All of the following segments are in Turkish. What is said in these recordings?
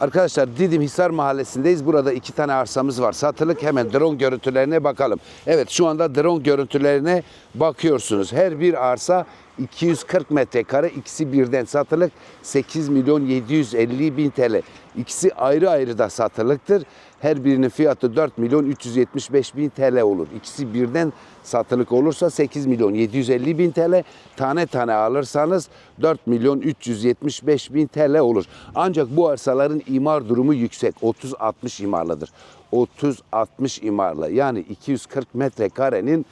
Arkadaşlar Didim Hisar Mahallesi'ndeyiz. Burada iki tane arsamız var. Satılık hemen drone görüntülerine bakalım. Evet şu anda drone görüntülerine bakıyorsunuz. Her bir arsa 240 metrekare. ikisi birden satılık. 8 milyon 750 bin TL. İkisi ayrı ayrı da satılıktır. Her birinin fiyatı 4 milyon 375 bin TL olur. İkisi birden satılık olursa 8 milyon 750 bin TL. Tane tane alırsanız 4 milyon 375 bin TL olur. Ancak bu arsaların imar durumu yüksek. 30-60 imarlıdır. 30-60 imarlı yani 240 metrekarenin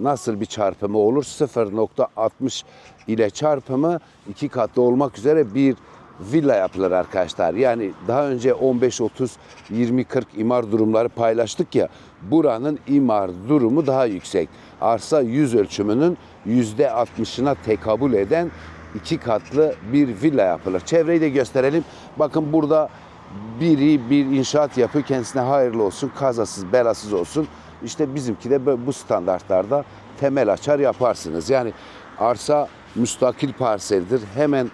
nasıl bir çarpımı olur? 0.60 ile çarpımı iki katlı olmak üzere bir villa yapılır arkadaşlar. Yani daha önce 15 30 20 40 imar durumları paylaştık ya. Buranın imar durumu daha yüksek. Arsa yüz ölçümünün %60'ına tekabül eden iki katlı bir villa yapılır. Çevreyi de gösterelim. Bakın burada biri bir inşaat yapıyor. Kendisine hayırlı olsun, kazasız, belasız olsun. İşte bizimki de bu standartlarda temel açar yaparsınız. Yani arsa müstakil parseldir. Hemen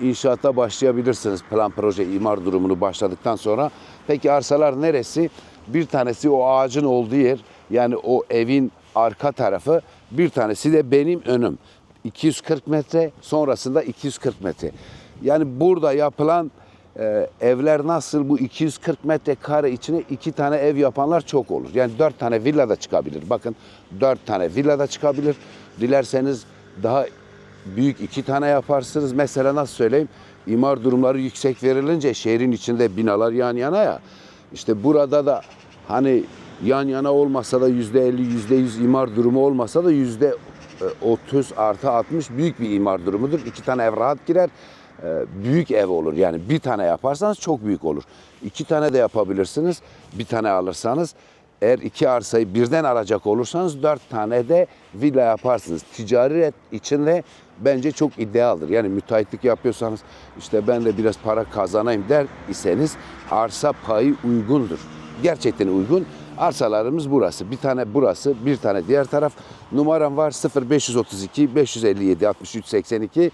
inşaata başlayabilirsiniz plan proje imar durumunu başladıktan sonra. Peki arsalar neresi? Bir tanesi o ağacın olduğu yer yani o evin arka tarafı bir tanesi de benim önüm. 240 metre sonrasında 240 metre. Yani burada yapılan e, evler nasıl bu 240 metrekare içine iki tane ev yapanlar çok olur. Yani dört tane villa da çıkabilir. Bakın dört tane villa da çıkabilir. Dilerseniz daha büyük iki tane yaparsınız. Mesela nasıl söyleyeyim? İmar durumları yüksek verilince şehrin içinde binalar yan yana ya. İşte burada da hani yan yana olmasa da yüzde elli, yüzde yüz imar durumu olmasa da yüzde 30 artı 60 büyük bir imar durumudur. İki tane ev rahat girer. Ee, Büyük ev olur. Yani bir tane yaparsanız çok büyük olur. İki tane de yapabilirsiniz. Bir tane alırsanız eğer iki arsayı birden alacak olursanız dört tane de villa yaparsınız. Ticari içinde bence çok idealdir. Yani müteahhitlik yapıyorsanız işte ben de biraz para kazanayım der iseniz arsa payı uygundur. Gerçekten uygun. Arsalarımız burası. Bir tane burası, bir tane diğer taraf. Numaram var 0532 557 63 82. Ee,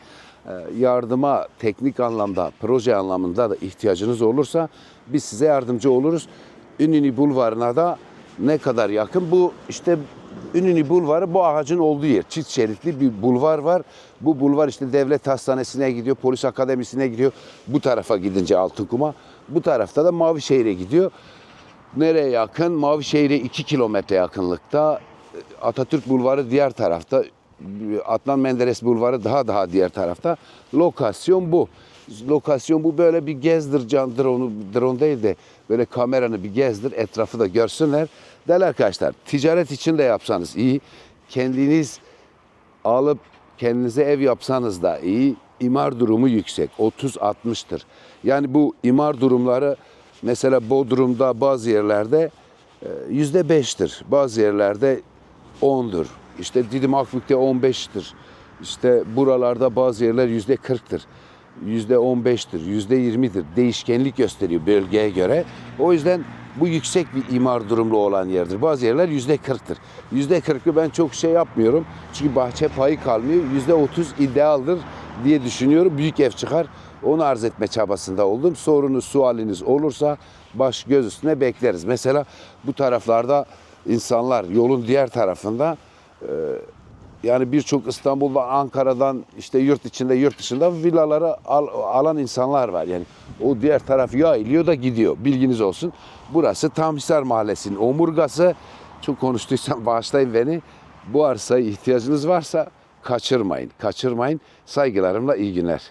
Yardıma teknik anlamda, proje anlamında da ihtiyacınız olursa biz size yardımcı oluruz. Ünlü Bulvarı'na da ne kadar yakın? Bu işte Ünlü Bulvarı bu ağacın olduğu yer. Çift şeritli bir bulvar var. Bu bulvar işte devlet hastanesine gidiyor, polis akademisine gidiyor. Bu tarafa gidince Altınkum'a. Bu tarafta da Mavişehir'e gidiyor. Nereye yakın? Mavişehir'e 2 kilometre yakınlıkta. Atatürk Bulvarı diğer tarafta. Adnan Menderes Bulvarı daha daha diğer tarafta. Lokasyon bu. Lokasyon bu böyle bir gezdir can drone, drone değil de böyle kameranı bir gezdir etrafı da görsünler. Değerli arkadaşlar ticaret için de yapsanız iyi. Kendiniz alıp kendinize ev yapsanız da iyi. İmar durumu yüksek. 30-60'tır. Yani bu imar durumları mesela Bodrum'da bazı yerlerde e, yüzde beştir. Bazı yerlerde 10'dur. İşte Didim Akbük'te 15'tir. İşte buralarda bazı yerler yüzde 40'tır. Yüzde 15'tir, yüzde 20'dir. Değişkenlik gösteriyor bölgeye göre. O yüzden bu yüksek bir imar durumlu olan yerdir. Bazı yerler yüzde 40'tır. Yüzde 40'ı ben çok şey yapmıyorum. Çünkü bahçe payı kalmıyor. Yüzde 30 idealdir diye düşünüyorum. Büyük ev çıkar. Onu arz etme çabasında oldum. Sorunuz, sualiniz olursa baş göz üstüne bekleriz. Mesela bu taraflarda insanlar yolun diğer tarafında yani birçok İstanbul'da, Ankara'dan işte yurt içinde, yurt dışında villaları al- alan insanlar var. Yani o diğer taraf yayılıyor da gidiyor. Bilginiz olsun. Burası Tamhisar Mahallesi'nin omurgası. Çok konuştuysam bağışlayın beni. Bu arsaya ihtiyacınız varsa kaçırmayın. Kaçırmayın. Saygılarımla iyi günler.